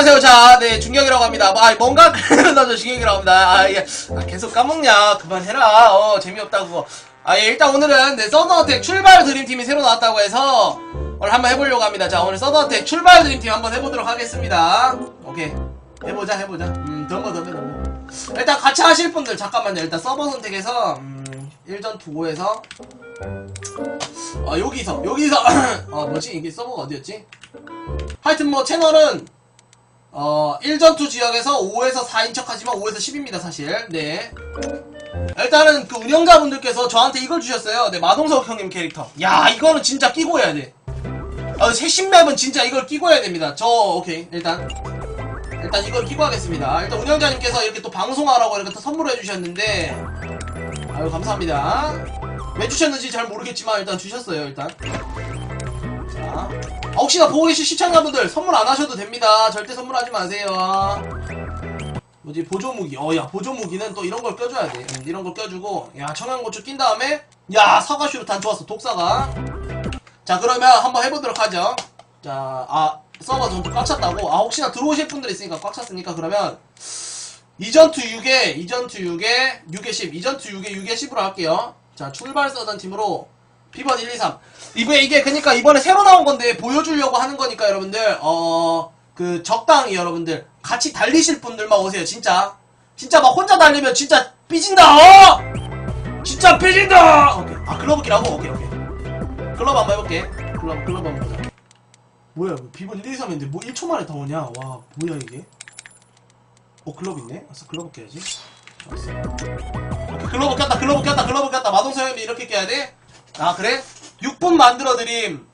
안녕하세요. 자, 네, 중경이라고 합니다. 뭐, 아, 뭔가, 나저 중경이라고 합니다. 아, 예. 아, 계속 까먹냐. 그만해라. 어, 재미없다고. 아, 예, 일단 오늘은, 네, 서든어택 출발 드림팀이 새로 나왔다고 해서, 오늘 한번 해보려고 합니다. 자, 오늘 서든어택 출발 드림팀 한번 해보도록 하겠습니다. 오케이. 해보자, 해보자. 음, 덤버, 덤버, 덤버. 일단 같이 하실 분들, 잠깐만요. 일단 서버 선택해서, 음, 1전 2고에서, 어, 여기서, 여기서, 어, 뭐지? 이게 서버가 어디였지? 하여튼 뭐 채널은 어 1전투 지역에서 5에서 4인 척 하지만 5에서 10입니다 사실. 네. 일단은 그 운영자분들께서 저한테 이걸 주셨어요. 네 마동석 형님 캐릭터. 야 이거는 진짜 끼고 해야 돼. 아, 최신 맵은 진짜 이걸 끼고 해야 됩니다. 저 오케이. 일단. 일단 이걸 끼고 하겠습니다. 일단 운영자님께서 이렇게 또 방송하라고 이렇게 또 선물해 주셨는데. 아유 감사합니다. 왜 주셨는지 잘 모르겠지만 일단 주셨어요 일단. 자, 아, 혹시나 보고 계신 시청자분들 선물 안 하셔도 됩니다. 절대 선물하지 마세요. 뭐지 보조 무기. 어, 야 보조 무기는 또 이런 걸 껴줘야 돼. 음, 이런 걸 껴주고, 야 청양고추 낀 다음에, 야 사과슈로 단 좋았어. 독사가. 자 그러면 한번 해보도록 하죠. 자, 아 서버 전투 꽉 찼다고. 아 혹시나 들어오실 분들 있으니까 꽉 찼으니까 그러면 이전투 6에 이전투 6에 6에 10, 이전투 6에 6에 10으로 할게요. 자 출발 서던 팀으로 비번 1, 2, 3. 이게, 이게, 그니까 이번에 새로 나온 건데, 보여주려고 하는 거니까, 여러분들, 어, 그, 적당히 여러분들, 같이 달리실 분들만 오세요, 진짜. 진짜 막 혼자 달리면 진짜 삐진다! 어! 진짜 삐진다! 오케이. 아, 글러브기라고? 오케이, 오케이. 글러브 한번 해볼게. 글러브, 글러브 한번 보자. 뭐야, 비번 1, 2, 3인데, 뭐 1초 만에 다 오냐? 와, 뭐야, 이게? 어, 글러브 있네? 알았어, 글러브 껴야지. 오케이, 글러브 꼈다, 글러브 꼈다, 글러브 꼈다. 마동석 형이 이렇게 껴야 돼? 아 그래? 6분 만들어 드림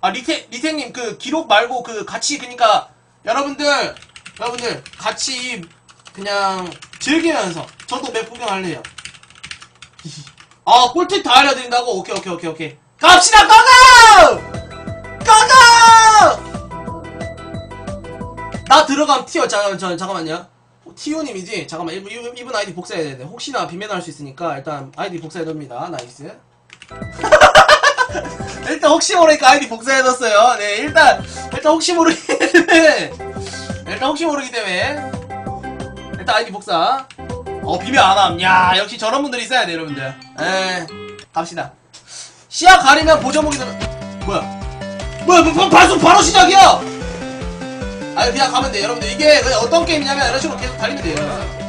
아 리테 리테님 그 기록 말고 그 같이 그니까 여러분들 여러분들 같이 그냥 즐기면서 저도 맵 구경할래요 아 꿀팁 다 알려드린다고? 오케이 오케이 오케이 오케이 갑시다 고고! 고고! 나 들어감 티어 잠깐만 저, 잠깐만요 티오님이지? 잠깐만 이분, 이분, 아이디 복사해야 되는데 혹시나 비매할 수 있으니까 일단 아이디 복사해둡니다 나이스 일단 혹시 모르니까 아이디 복사해뒀어요. 네, 일단 일단 혹시 모르기 때문에 일단 혹시 모르기 때문에 일단 아이디 복사. 어 비밀 안함. 야 역시 저런 분들이 있어야 돼 여러분들. 에 갑시다. 시야 가리면 보조목이 들. 뭐야? 뭐야? 뭐, 뭐, 바로 바로 시작이야. 아 그냥 가면 돼 여러분들 이게 어떤 게임이냐면 이런 식으로 계속 달리면 돼요.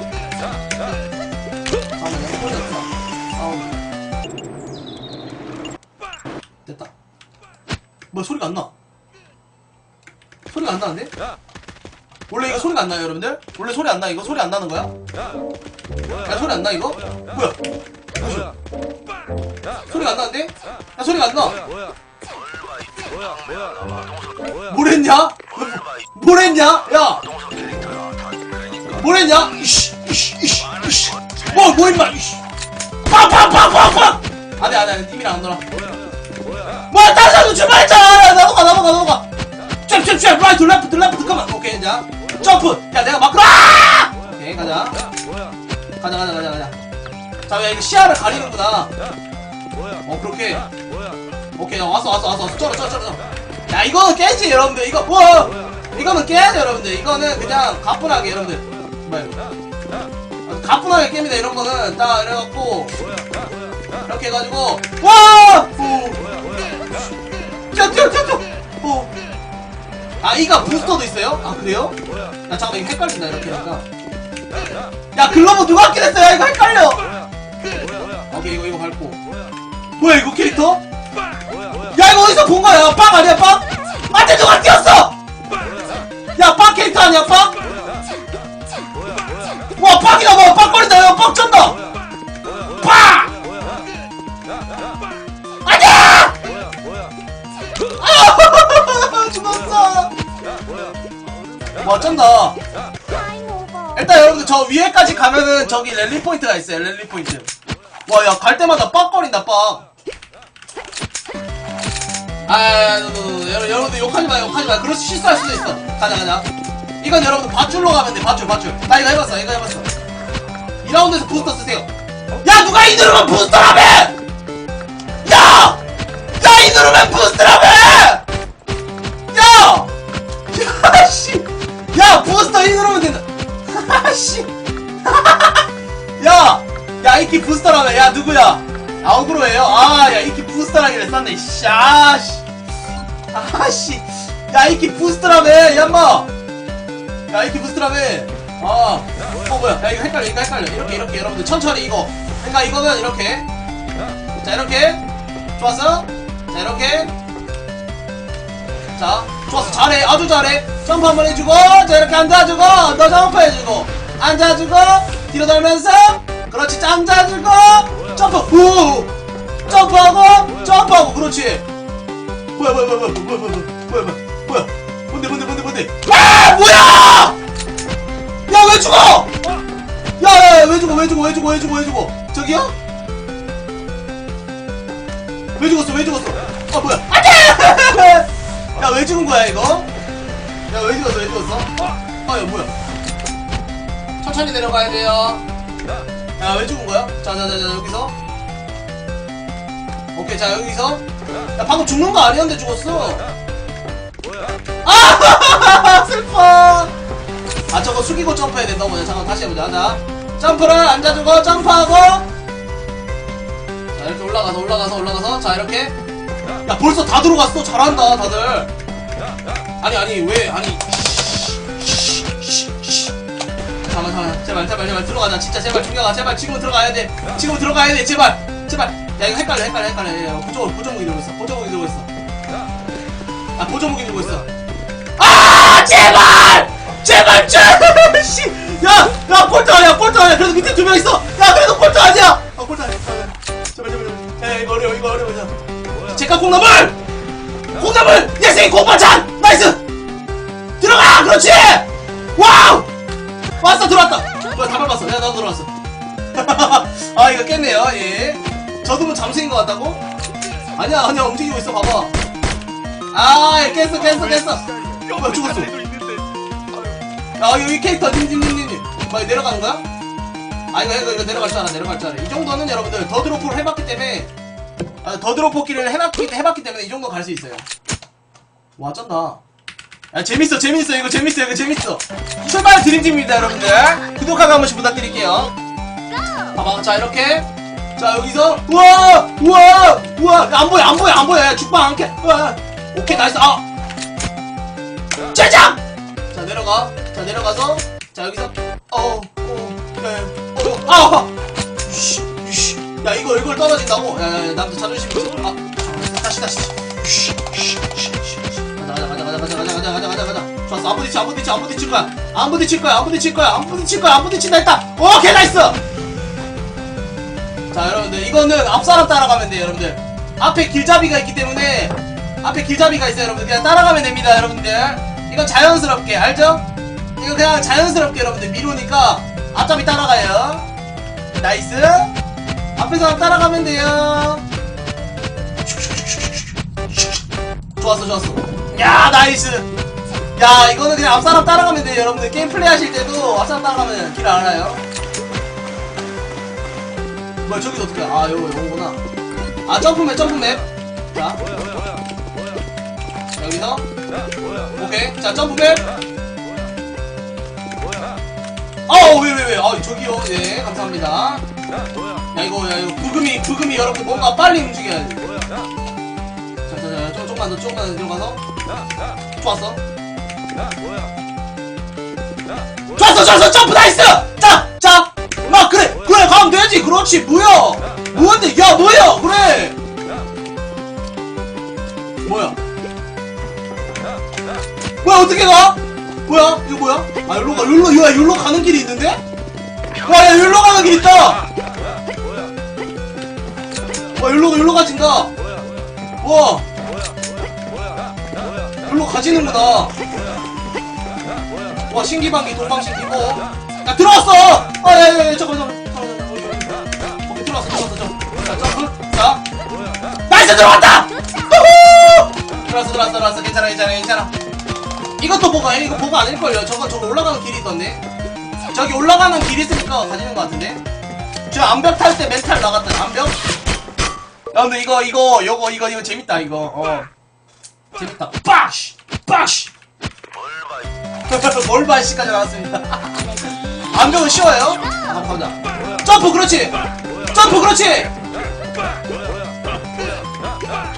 뭐 소리가 안 나? 소리가 안 나는데? 원래 이거 소리가 안 나요, 여러분들? 원래 소리 안 나? 이거 소리 안 나는 거야? 야, 소리 안 나, 이거? 뭐야? 무슨? 소리가 안 나는데? 야, 소리가 안 나! 뭐랬냐? 뭐랬냐? 야! 뭐랬냐? 이씨, 이씨, 이씨, 이씨. 뭐, 뭐, 임마, 이씨. 팍팍팍팍팍! 안 돼, 안 돼, 안 돼. 님이랑 안 놀아. 뭐 다시 출발했잖아 쫙쫙쫙 라이트 레프트 레프트 가만 오케이 이제 점프. 야 내가 막으라 오케이 가자. 가자 가자 가자 가자. 자야 이거 시야를 가리는구나. 어 그렇게. 오케이 야, 왔어 왔어 왔어 왔어. 쩔어 쩔어 쩔어 야 이거는 깨지 여러분들. 이거 뭐 이거는 깨야 돼 여러분들. 이거는 그냥 가뿐하게 여러분들. 뭐야 이거? 가뿐하게 깹니다 이런 거는. 딱 이래갖고. 이렇게 해가지고. 와! 오. 뛰어 뛰어 뛰어 뛰어 어. 아 이가 부스터도 있어요? 아 그래요? 야 잠깐만 이거 헷갈린다 이렇게 하니까 야 글러브 누가 갖게 됐어 야 이거 헷갈려 오케이 이거 이거 밟고 뭐야 이거 캐릭터? 야 이거 어디서 본 거야 빵 아니야 빵? 안돼 누가 뛰었어 야빵 캐릭터 아니야 빵? 와 빵이다 뭐 빵거린다 야빵 쩐다 와 쩐다 일단 여러분들 저 위에까지 가면은 저기 랠리 포인트가 있어요 랠리 포인트 와 야 갈 때마다 빡거린다 빡 아. 여러분, 여러분들 욕하지 마, 욕하지 마. 그럴 수 실수할 수도 있어. 가자, 가자. 이건 여러분들 밧줄로 가면 돼, 밧줄, 밧줄. 나 이거 해봤어, 이거 해봤어. 2라운드에서 부스터 쓰세요. 야, 누가 이 누르면 부스터라며! 야! 야, 이 누르면 부스터라며! 야 부스터 이 누르면 된다. 하씨. 야! 야 이키 부스터라며. 야 누구야? 아우그로예요? 아야 이키 부스터라길래 쌌네 샤씨. 아씨. 야 이키 부스터라며 얌마. 야 이키 부스터라며. 아어 뭐야? 야 이거 헷갈려 이거 헷갈려. 이렇게 이렇게 여러분들. 천천히 이거. 그러니까 이거는 이렇게. 자 이렇게. 좋았어? 자 이렇게. 자 좋았어. 잘해. 아주 잘해 점프 한번 해주고 자 이렇게 앉아주고 너 점프 해주고 앉아주고 뒤로 돌면서 그렇지 앉아주고 점프. 후 점프하고 점프하고 그렇지. 뭐야 뭐야 뭐야 뭐야 뭐야 뭐야 뭐야 뭔데 뭔데 뭔데 뭔데. 아 뭐야! 야 왜 죽어? 야야야 왜 죽어 왜 죽어 왜 죽어 왜 죽어 왜 죽어. 저기요? 왜 죽었어 왜 죽었어? 아 뭐야. 안돼! 야 왜 죽은 거야 이거 야왜 죽었어 왜 죽었어 아 야 뭐야? 천천히 내려가야 돼요. 야 왜 죽은 거야? 자 자 자 자 여기서. 오케이 자 여기서. 야 방금 죽는 거 아니었는데 죽었어. 아 슬퍼. 아 저거 숙이고 점프해야 된다고 요 잠깐 다시 해보자. 자 점프를 앉아주고 점프하고. 자 이렇게 올라가서 올라가서 올라가서. 자 이렇게. 야 벌써 다 들어갔어. 잘한다 다들 아니 아니 왜 아니 잠깐만 잠깐만 제발 제발 제발 들어가자. 진짜 제발 중경아 제발 지금 들어가야 돼. 지금 들어가야 돼. 제발 제발. 야 이거 헷갈려 헷갈려 헷갈려. 야, 야, 보조 보조무기 들고 있어. 보조무기 들고 있어. 아 보조무기 들고 있어. 아 제발! 제발 제발 씨야야 꼴등 아니야 꼴등 아니야. 그래도 밑에 두 명 있어. 야 그래도 꼴등 아니야. 아 꼴등 아니야 제발 제발 제발. 야 이거 어려워 이거 어려워 자 제가 콩나물! 콩나물! 예승이 공반찬 나이스! 들어가! 그렇지! 와우! 왔어 들어왔다! 뭐야 다 밟았어. 야 나도 들어왔어. 아 이거 깼네요 예. 저도 뭐 잠수인 것 같다고? 아니야 아니야 움직이고 있어 봐봐. 아 깼어 깼어 깼어. 뭐야 죽었어. 야 여기 캐릭터 님님님님 뭐 내려가는 거야? 아 이거 이거, 이거 내려갈 줄 알아 내려갈 줄 알아. 이 정도는 여러분들 더드로프를 해봤기 때문에 아, 더드롭 뽑기를 해봤기, 해봤기 때문에 이 정도 갈 수 있어요 와 쩐다. 야 재밌어 재밌어. 이거 재밌어 이거 재밌어. 출발 드림팀입니다 여러분들. 구독하기 한 번씩 부탁드릴게요. 봐봐 자 이렇게. 자 여기서. 우와! 우와! 우와! 야, 안 보여 안 보여 안 보여. 야, 죽방 안게 우와. 오케이 나이스. 아! 짜장! 자 내려가. 자 내려가서. 자 여기서. 어어 네. 어아 씨, 씨. 야 이거 이걸 떨어진다고? 야야야 남자 자존심이 있어. 아 다시 다시. 씨, 씨, 씨, 씨. 가자 가자 가자 가자 가자 가자 가자 가자. 가자 좋았어. 안 부딪혀 안 부딪혀 안 부딪힐 거야. 안 부딪힐 거야 안 부딪힐 거야 안 부딪힐 거야 안 부딪힌다 했다. 오케이 나이스! 자 여러분들 이거는 앞 사람 따라가면 돼요 여러분들. 앞에 길잡이가 있기 때문에 앞에 길잡이가 있어요 여러분들. 그냥 따라가면 됩니다 여러분들. 이건 자연스럽게 알죠? 이거 그냥 자연스럽게 여러분들 미루니까 앞잡이 따라가요. 나이스. 앞에 사람 따라가면 돼요. 좋았어 좋았어 야 나이스. 야 이거는 그냥 앞사람 따라가면 돼요. 여러분들 게임 플레이 하실 때도 앞사람 따라가면 길 알아요. 뭐야 저기서 어떻게 아 요거 요거구나. 아 점프맵 점프맵. 자. 여기서. 오케이. 자 점프맵. 아우 왜왜왜? 아 저기요. 예 감사합니다. 야 이거 야 이거 부금이 부금이 여러분 뭔가 빨리 움직여야 돼 자자자 좀 조금만 더 조금만 더 들어가서. 좋았어. 좋았어 좋았어 점프 나이스. 자자막 그래. 그래 가면 되지. 그렇지. 뭐야? 뭐한데? 야 뭐야? 그래. 뭐야? 뭐야 어떻게 가? 뭐야? 이거 뭐야? 아 여기로 가. 여기로 야 여기로 가는 길이 있는데? 와야 여기로 가는 길 있다. 와 여기로 여기로 가진다. 와 여기로 가지는구나 와 신기방기 동방신기고. 야 들어왔어! 아 야 야 야 잠깐 잠깐 잠깐 오케이 들어왔어 들어왔어 잠깐 자 점프 자 나이스 들어왔다! 우후! 들어왔어 들어왔어 들어왔어. 괜찮아 괜찮아 괜찮아. 이것도 보가 이거 보가 아닐걸요. 저거 저거 올라가는 길이 있던데. 저기 올라가는 길이 있으니까 가지는 것 같은데. 저 암벽 탈 때 멘탈 나갔다 암벽. 야 근데 이거 이거 요거 이거 이거 재밌다 이거. 어 재밌다 빠쉬 빠쉬 몰바시까지 나왔습니다. 안경은 쉬워요? 아, 가보자. 점프, 그렇지! 점프, 그렇지!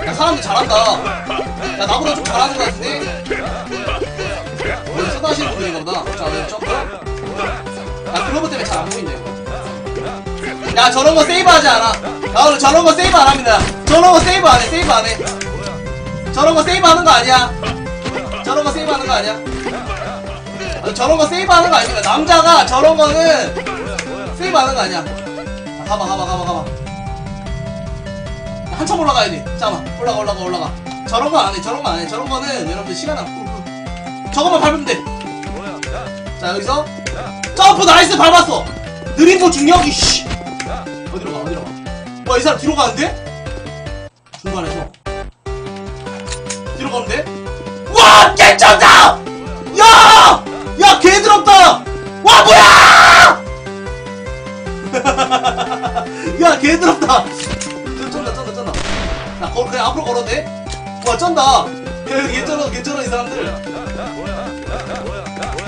야, 사람들 잘한다. 야, 나보다 좀 잘하는 것 같은데? 원래 서다하시는 분들인가 보다. 자, 여기 점프. 야, 글로브 때문에 잘안 이거. 야, 저런 거 세이브 하지 않아. 나 오늘 저런 거 세이브 안 합니다. 저런 거 세이브 안 해, 세이브 안 해. 저런 거 세이브 하는 거 아니야. 저런 거 세이브 하는 거 아니야. 아니, 저런 거 세이브 하는 거 아니야. 남자가 저런 거는 세이브 하는 거 아니야. 아, 가봐, 가봐, 가봐, 가봐. 한참 올라가야 돼. 잠깐만. 올라가, 올라가, 올라가. 저런 거 안 해, 저런 거 안 해. 저런 거는 여러분들 시간 안 끄고. 저것만 밟으면 돼. 자, 여기서. 점프 나이스 밟았어! 느림보 중력이, 씨! 어디로 가, 어디로 가. 와, 이 사람 뒤로 가는데? 중간에서. 와! 개쩐다! 야! 야, 개드럽다! 와, 뭐야! 야, 개드럽다! 쩐다, 쩐다, 쩐다. 나 걸, 그냥 앞으로 걸어도 돼? 와, 쩐다! 야, 개쩔어, 개쩔어, 이 사람들.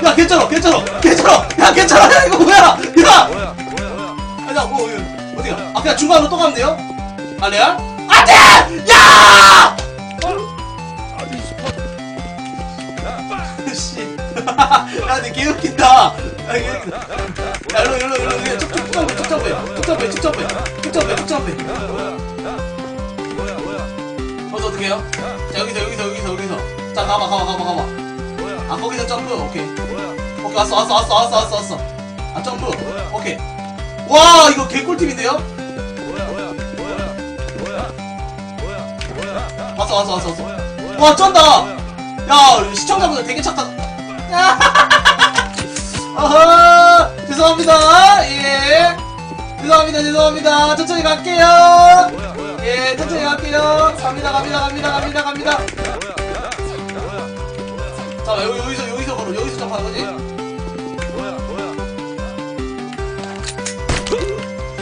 야, 개쩔어, 개쩔어, 개쩔어! 야, 개쩔어! 야, 이거 뭐야! 야! 아니, 야, 뭐, 이거, 어디가? 아, 그냥 중간으로 또 가면 돼요? 아, 레알? 안 돼! 야! 야, 근데 개 웃긴다. 야, 개 웃긴다. 야, 일로, 일로, 일로, 일로. 쭉, 쭉, 쭉쭉 점프해. 쭉 점프해, 쭉 점프해. 쭉 점프해, 쭉 점프해. 거기서 어떻게 해요? 자, 여기서, 여기서, 여기서, 여기서. 자, 가봐, 가봐, 가봐, 가봐. 아, 거기서 점프. 오케이. 오케이, 왔어, 왔어, 왔어, 왔어, 왔어, 왔어. 아, 점프. 오케이. 와, 이거 개꿀팁인데요? 왔어, 왔어, 왔어, 왔어. 와, 쩐다! 야, 시청자분들 되게 착하. 아하, 죄송합니다. 예. 죄송합니다, 죄송합니다. 천천히 갈게요. 예, 천천히 갈게요. 갑니다, 갑니다, 갑니다, 갑니다, 갑니다. 자, 여기, 여기서, 여기서 걸어, 여기서 점프하는 거지?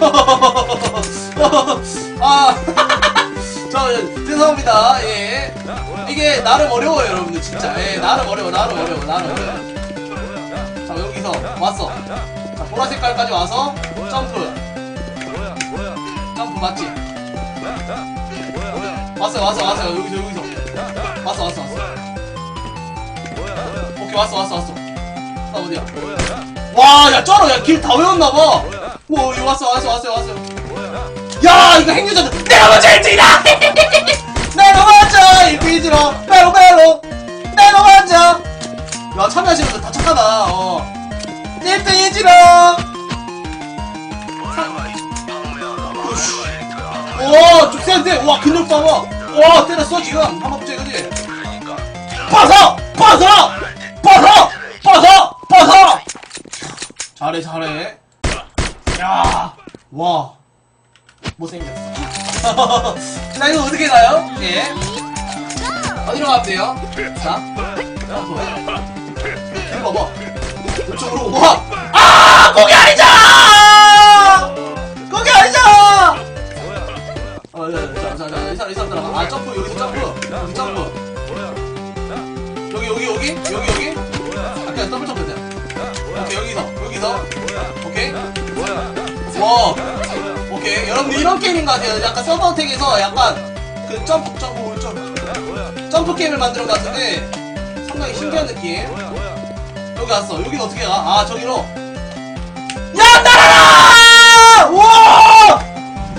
아, 저 죄송합니다. 예, 이게 나름 어려워요, 여러분들 진짜. 예, 나름 어려워, 나름 어려워, 나름 어려워. 자, 여기서 왔어. 자, 보라 색깔까지 와서 점프, 점프 맞지? 왔어, 왔어, 왔어. 여기서, 여기서. 왔어, 왔어, 왔어. 오케이, 왔어, 왔어, 왔어. 나 어디야? 와, 야, 쩔어, 야, 길 다 외웠나봐. 와, 왔어, 왔어, 왔어, 왔어. 야 이거 행유전 내가 먼저 1등이다 내가 먼저 1등이지로 빼로 빼로 내가 먼저. 야 참여하시는 분들 다 착하다 어. 1등이지로 오좀 센데 와 근육 봐봐. 와 때렸어 지금. 한번 붙여 이거지? 빠서 빠서 빠서 빠서 빠서 잘해 잘해. 야와. 못생겼어. 자, 이거 어떻게 가요? 예. 어디로 가면 돼요? 자. 길 봐봐. 이쪽으로, 와! 아! 거기 아니잖아! 거기 아니잖아! 어, 자, 자, 자, 자, 이 사람, 이 사람 들어가. 아, 점프, 여기서 점프. 여기 점프. 여기, 여기, 여기? 여기, 여기? 아, 그냥 더블 점프 돼. 오케이, 여기서, 여기서. 오케이. 와. 오케이 여러분들 이런 게임인 것 같아요. 약간 서버텍에서 약간 그 점프 점프 점프. 점프 게임을 것 같은데 상당히 신기한 느낌. 여기 왔어. 여긴 어떻게 가? 아 저기로. 야 날아라! 우와!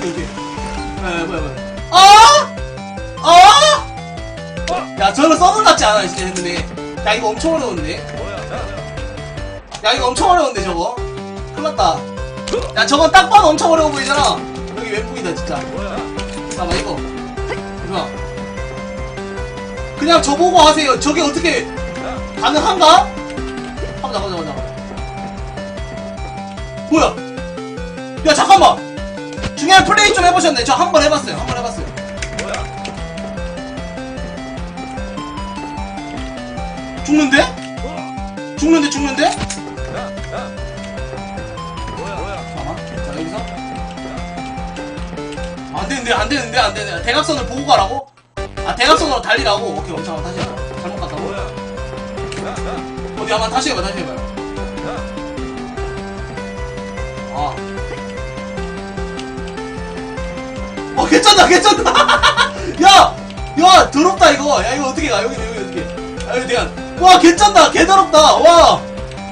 여기. 에 뭐야 뭐야 아? 아? 야 저는 서버 같지 않아 진짜 했는데 야 이거 엄청 어려운데? 야 이거 엄청 어려운데 저거? 큰일 났다 야 저건 딱 봐도 엄청 어려워 보이잖아. 여기 멘붕이다 진짜. 잠깐만 이거. 뭐야 그냥 저보고 하세요. 저게 어떻게 가능한가? 한번 나가자 가자. 뭐야? 야 잠깐만. 중요한 플레이 좀 해보셨네. 저 한 번 해봤어요. 한 번 해봤어요. 죽는데? 죽는데 죽는데? 되는데, 안 되는데, 안 되는데. 대각선을 보고 가라고? 아, 대각선으로 달리라고? 오케이, 엄청 다시 해봐. 잘못 갔다고? 어, 어디 한번 다시 해봐 다시 해봐요 아. 어 괜찮다 괜찮다 야! 야 더럽다 이거 야 이거 어떻게 가 여기 여기 어떻게 아 여기 대한 와 괜찮다 개 더럽다 와!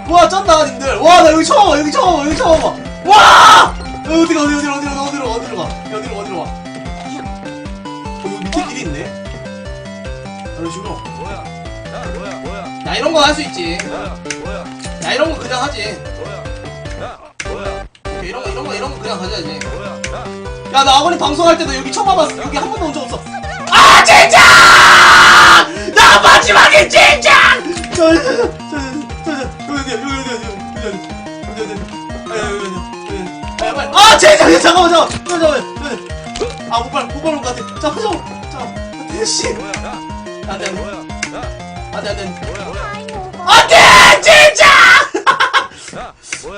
와 쩐다 님들 와 나 여기 처음 와 여기 처음 와 여기 처음 와 와! 야, 어디 가 어디 어디로 어디로 어디로 가 어디로 가 어, 여기 밑에 길이 있네 이런 식으로 뭐야? 야, 뭐야? 뭐야? 야 이런 거 할 수 있지 뭐야? 뭐야? 야 이런 거 그냥 하지 뭐야? 야, 뭐야? 이런 거 이런 거 이런 거 그냥 가져야지 뭐야? 야, 야 나 아버님 방송할 때도 여기 처음 와봤어 여기 한 번도 온 적 없어 아 진짜 나 마지막에 진짜 아 진짜 잠깐만 잠깐만 잠깐만 아 못발 못발 온것 같아. 잠깐만 대시 안돼 안돼 안돼 안돼! 진짜?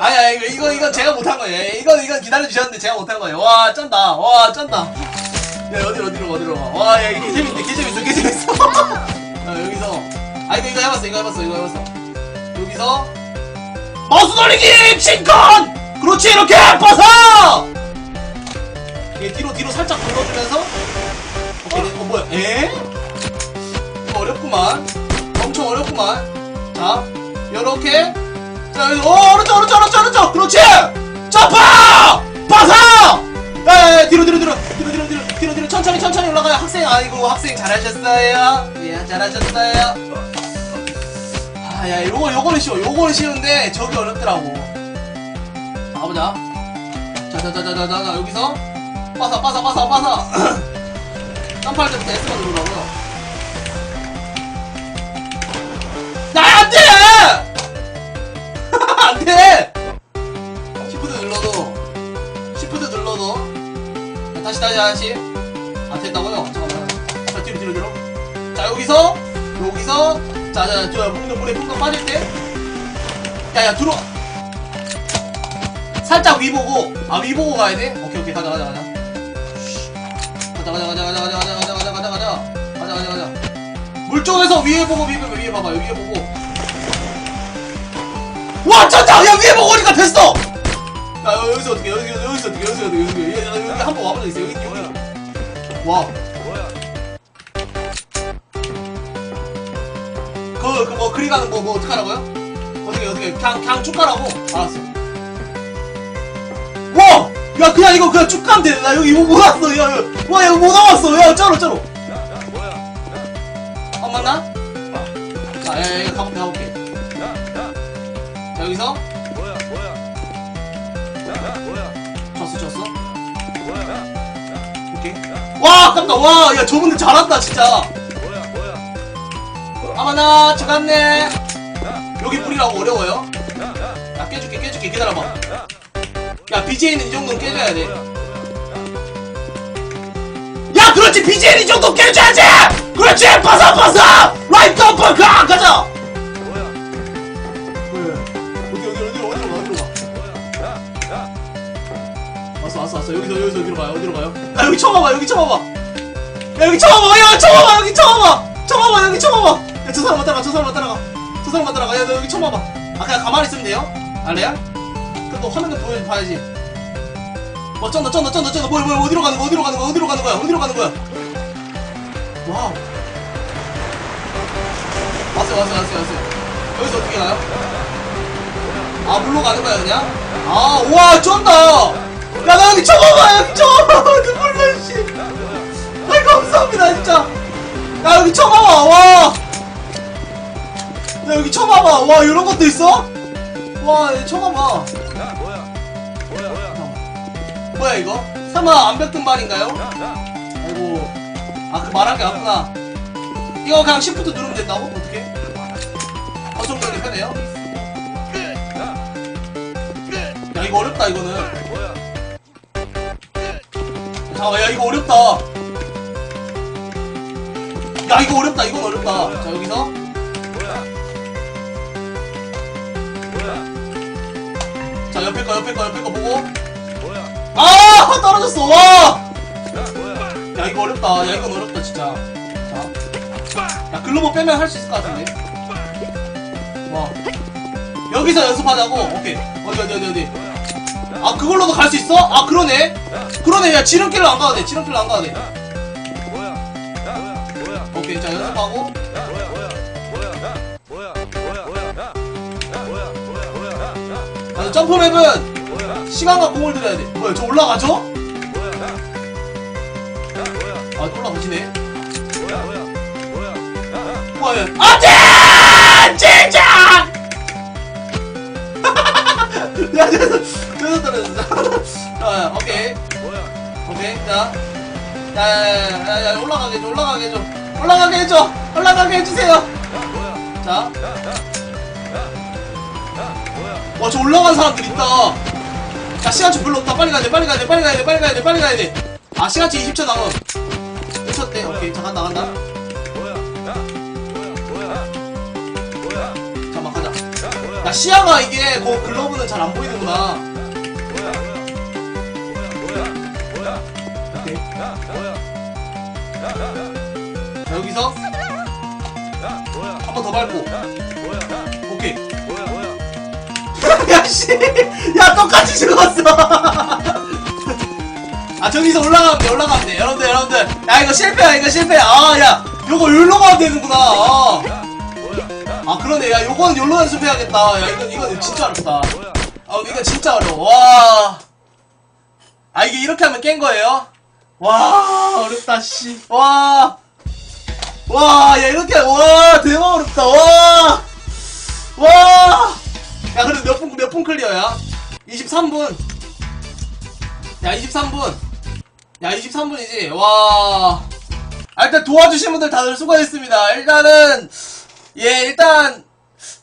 아니 아니 이거 이거 이건 제가 못한 거예요. 이건 이건 기다려 주셨는데 제가 못한 거예요. 와 쩐다. 와 쩐다. 야 어디로 어디로 가, 어디로. 가와야 이게 개재밌네 개 재밌어 개 재밌어. 야 여기서. 아 이거 이거 해봤어 이거 해봤어 이거 해봤어. 여기서. 마우스 돌리기 칭컨 그렇지 이렇게! 벗어 이게 뒤로 뒤로 살짝 돌려주면서. 오케이 어 뭐야? 에? 이거 어렵구만. 엄청 어렵구만. 자 요렇게. 자오 오른쪽 오른쪽 오른쪽 오른쪽! 그렇지! 점프 벗어 에 뒤로 뒤로 뒤로. 뒤로 뒤로 뒤로 뒤로 뒤로. 천천히 천천히 올라가요. 학생 아이고 학생 잘하셨어요. 예 잘하셨어요. 아 야 요거 요거는 쉬워. 요거는 쉬운데 저기 어렵더라고. 자 가보자 자 자 자 자 자 자 여기서 빠사 빠사 빠사 빠사 점프할 때부터 S가 누르라고요. 나 안돼! 안돼! 시프트 눌러도 시프트 눌러도. 자, 다시 다시 다시. 안 된다고요? 잠깐만 자 뒤로 뒤로 뒤로. 자 여기서 여기서. 자자 저 풍덩 물에 풍덩 빠질 때. 야야 들어. 살짝 위 보고. 아 위 보고 가야 돼? 오케이 오케이. 가자 가자 가자 가자 가자 가자 가자 가자 가자 가자 가자 가자 가자 가자 가자 물 쪽에서 위에 보고 위에 보고 위에 봐봐 위에 보고 와 쩐다 야 위에 보고 오니까 됐어 야 여기서 어떻게 여기 여기서 어떻게 여기서 어떻게 여기 여기 여기 한번 와보자 있어 여기 여기 와 뭐야? 그, 그, 뭐, 그리 가는 거, 뭐, 어떡하라고요? 어떻게, 어떻게, 그냥, 그냥 쭉 가라고? 알았어. 와! 야, 그냥 이거 그냥 쭉 가면 돼. 나 여기 이거 못 왔어. 야, 야. 와, 여기 못 나왔어. 야, 뭐야? 야, 안 맞나? 자, 야, 야, 야, 가볼게, 가볼게. 자, 여기서. 졌어, 졌어. 오케이. 와, 아깝다. 와, 야, 저분들 잘한다, 진짜. 아마나. 야, 여기 뿌리라고 어려워요. 야, 깨줄게, 깨줄게. 기다려봐. 야, 야, BJ는 이 정도는 깨줘야 돼. 야 그렇지. BJ는 이 정도 깨줘야지! 그렇지! 벗어 벗어 라이트 어퍼 가 가자! 뭐야? 어디 어디 어디 어디로 가 어디로 가? 왔어 왔어 왔어. 여기서 여기서 어디로 가요? 어디로 가요? 야 여기 와봐 여기 와봐 야 여기 와봐 야 와봐 여기 처음 와봐 여기 와봐 야저 사람 따라가 저 사람 따라가. 저 사람 따라가. 야너 여기 와봐 아 그냥 가만히 있으면 돼요? 알래야 그또 화면도 보여 봐야지. 와 쩐다 쩐다 쩐다 쩐다. 뭐야 뭐야 어디로 가는 거야 어디로 가는 거야 어디로 가는 거야 어디로 가는 거야? 와우. 왔어요 왔어요 왔어요 왔어요. 여기서 어떻게 가요? 아 물로 가는 거야 그냥? 아 우와 쩐다! 야나 여기 처음 와 여기 처음! 와 눈물 나씨 아이 감사합니다 진짜. 야 여기 와봐 와야 여기 와봐. 와 이런 것도 있어? 와 와봐 야, 뭐야? 뭐야? 뭐야? 뭐야 이거? 설마 암벽 등반인가요? 야, 야, 아이고 아그 말한 게 아구나 이거 그냥 시프트 누르면 된다고? 어떻게? 되게 편해요? 야, 야 이거 어렵다 이거는? 잠깐만 야 이거 어렵다 야 이거 어렵다 이건 어렵다 자 여기서 자 옆에 거 옆에 거 옆에 거 보고 뭐야? 아 떨어졌어 와야 야, 뭐야? 이거 어렵다 야 이건 어렵다 진짜 자야 글로브 빼면 할 수 있을 것 같은데 어. 여기서 연습하자고. 오케이. 어디 어디 어디 어디. 아 그걸로도 갈 수 있어? 아 그러네. 그러네. 야 지름길로 안 가도 돼. 지름길로 안 가도 돼. 뭐야? 야, 뭐야? 오케이. 자 연습하고. 점프맵은? 시간과 공을 들여야 돼. 뭐야 저 올라가죠? 야, 야? 아또 올라가시네. 뭐야? 야, 야, 뭐야? 안돼! 진짜! 야 저기서 저기서 떨어졌어. 자 오케이. 오케이 자 야야 야 야 올라가게 해줘 올라가게 해줘 올라가게 해줘 올라가게 해주세요 야? 자 야, 야, 야, 야? 와 저 올라간 사람들 있다. 야 시간치 별로 없다 빨리 가야 돼 빨리 가야 돼 빨리 가야 돼 빨리 가야 돼 빨리 가야 돼 아 시간치 20초 남음. 1초 때 오케이 잠깐 나간다? 잠깐만 가자? 야 시야가 이게 그 글러브는 잘 안 보이는구나. 자 여기서? 한 번 더 밟고 야씨. 야 똑같이 죽었어. 아 저기서 올라가면 돼 올라가면 돼. 여러분들 여러분들. 야 이거 실패야 이거 실패야. 아야 요거 여기로 가면 되는구나. 아, 야? 야, 아 그러네. 야 요거는 요로 연습해야겠다. 야 이건 이건 진짜 어렵다? 아 이거 진짜 어려워. 와 아 이게 이렇게 하면 깬 거예요? 와 어렵다 씨와 와 야 이렇게. 와 대박 어렵다. 와 와 야 그래도 몇 분 몇 분 클리어야? 23분. 야 23분. 야 23분이지. 와. 아, 일단 도와주신 분들 다들 수고했습니다. 일단은 예 일단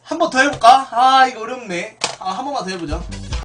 한 번 더 해볼까? 아 이거 어렵네. 아 한 번만 더 해보자